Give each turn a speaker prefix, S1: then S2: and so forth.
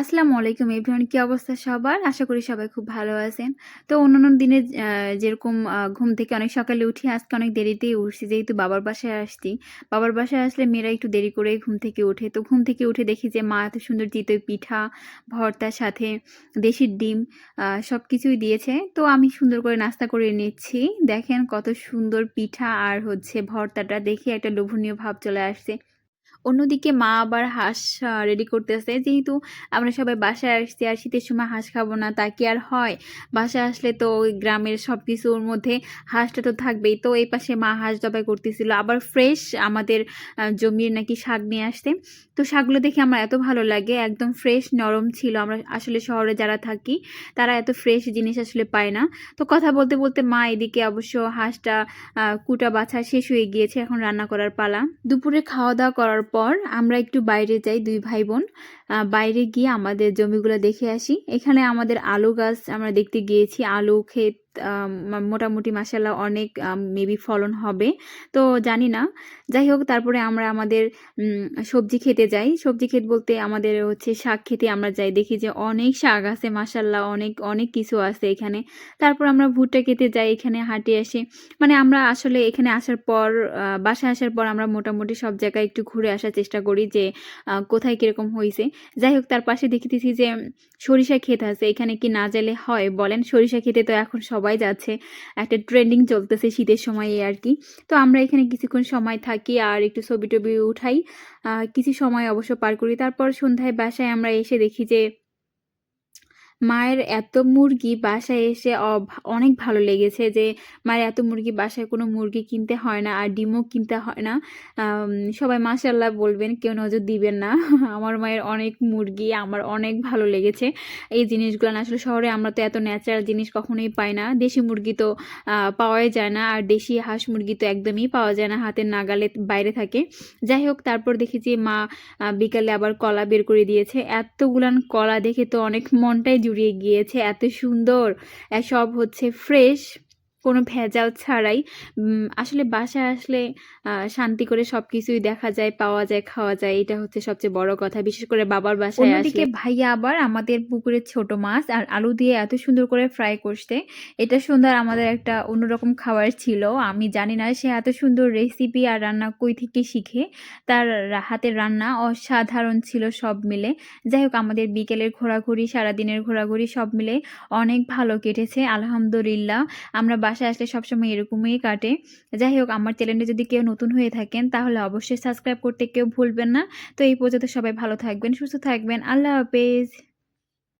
S1: আসসালামু আলাইকুম এভরিওয়ান, কি অবস্থা সবার? আশা করি সবাই খুব ভালো আছেন। তো অন্যান্য দিনে যেরকম ঘুম থেকে অনেক সকালে উঠি, আজকে অনেক দেরিতেই উঠছি, যেহেতু বাবার বাসায় আসছি। বাবার বাসায় আসলে মেয়েরা একটু দেরি করে ঘুম থেকে উঠে তো ঘুম থেকে উঠে দেখি যে মা এত সুন্দর চিতই পিঠা, ভর্তার সাথে দেশির ডিম সব কিছুই দিয়েছে। তো আমি সুন্দর করে নাস্তা করে নিচ্ছি। দেখেন কত সুন্দর পিঠা আর হচ্ছে ভর্তাটা, দেখে একটা লোভনীয় ভাব চলে আসছে। অন্যদিকে মা আবার হাঁস রেডি করতেছে। যেহেতু আমরা সবাই বাসায় আসছি আর শীতের সময় হাঁস খাব না, তা কি আর হয়? বাসায় আসলে তো গ্রামের সব কিছুর মধ্যে হাঁসটা তো থাকবেই। তো এই পাশে মা হাঁস জবাই করতেছিল। আবার ফ্রেশ আমাদের জমির নাকি শাক নিয়ে আসতে তো শাকগুলো দেখে আমার এত ভালো লাগে। একদম ফ্রেশ নরম ছিল। আমরা আসলে শহরে যারা থাকি, তারা এত ফ্রেশ জিনিস আসলে পায় না। তো কথা বলতে বলতে মা এদিকে অবশ্য হাঁসটা কুটা বাছা শেষ হয়ে গিয়েছে। এখন রান্না করার পালা। দুপুরে খাওয়া দাওয়া করার পর আমরা একটু বাইরে যাই, দুই ভাই বোন বাইরে গিয়ে আমাদের জমিগুলো দেখে আসি। এখানে আমাদের আলু গাছ আমরা দেখতে গিয়েছি, আলু, ক্ষেত মোটামুটি মাসাল্লাহ অনেক মেবি ফলন হবে। তো জানি না। যাই হোক, তারপরে আমরা আমাদের সবজি খেতে যাই। সবজি ক্ষেত বলতে আমাদের হচ্ছে শাক খেতে আমরা যাই। দেখি যে অনেক শাক আছে মাসাল্লাহ অনেক অনেক কিছু আছে এখানে। তারপর আমরা ভুট্টা খেতে যাই, এখানে হাঁটে আসি। মানে আমরা আসলে এখানে আসার পর বাসায় আসার পর আমরা মোটামুটি সব জায়গায় একটু ঘুরে আসার চেষ্টা করি যে কোথায় কীরকম হয়েছে যাই হোক, তার পাশে দেখতেছি যে, সরিষা ক্ষেত আছে। এখানে কি না গেলে হয় বলেন? সরিষা খেতে তো এখন সবাই যাচ্ছে, একটা ট্রেন্ডিং চলতেছে শীতের সময়ে আর কি। তো আমরা এখানে কিছুক্ষণ সময় থাকি আর একটু ছবি টবি উঠাই কিছু সময় অবশ্য পার করি। তারপর সন্ধ্যায় বাসায় আমরা এসে দেখি যে মায়ের এত মুরগি বাসায় এসে অনেক ভালো লেগেছে যে মায়ের এত মুরগি বাসায় কোনো মুরগি কিনতে হয় না আর ডিমও কিনতে হয় না। সবাই মাশাল্লাহ বলবেন, কেউ নজর দিবেন না। আমার মায়ের অনেক মুরগি, আমার অনেক ভালো লেগেছে। এই জিনিসগুলো না, আসলে শহরে আমরা তো এত ন্যাচারাল জিনিস কখনোই পাই না। দেশি মুরগি তো পাওয়াই যায় না আর দেশি হাঁস মুরগি তো একদমই পাওয়া যায় না, হাতের নাগালে বাইরে থাকে। যাই হোক, তারপর দেখি যে মা বিকালে আবার কলা বের করে দিয়েছে। এতগুলান কলা দেখে তো অনেক মনটাই জুড়িয়ে গিয়েছে এত সুন্দর। সব হচ্ছে ফ্রেশ কোনো ভেজাল ছাড়াই আসলে বাসায় আসলে শান্তি করে সব কিছুই দেখা যায় পাওয়া যায় খাওয়া যায় এটা হচ্ছে সবচেয়ে বড় কথা। বিশেষ করে বাবার বাসায় অন্যদিকে ভাইয়া আবার আমাদের পুকুরের ছোট মাছ আর আলু দিয়ে এত সুন্দর করে ফ্রাই করতে এটা সুন্দর আমাদের একটা অন্যরকম খাবার ছিল। আমি জানি না সে এত সুন্দর রেসিপি আর রান্না কই থেকে শিখে। তার হাতের রান্না অসাধারণ ছিল সব মিলে। যাই হোক আমাদের বিকেলের ঘোরাঘুরি সারাদিনের ঘোরাঘুরি সব মিলে অনেক ভালো কেটেছে আলহামদুলিল্লাহ। আমরা বাসায় আসলে সবসময় এরকমই কাটে। যাই হোক আমার চ্যানেলে যদি কেউ নতুন হয়ে থাকেন, তাহলে অবশ্যই সাবস্ক্রাইব করতে কেউ ভুলবেন না। তো এই পর্যন্ত সবাই ভালো থাকবেন, সুস্থ থাকবেন। আল্লাহ হাফেজ।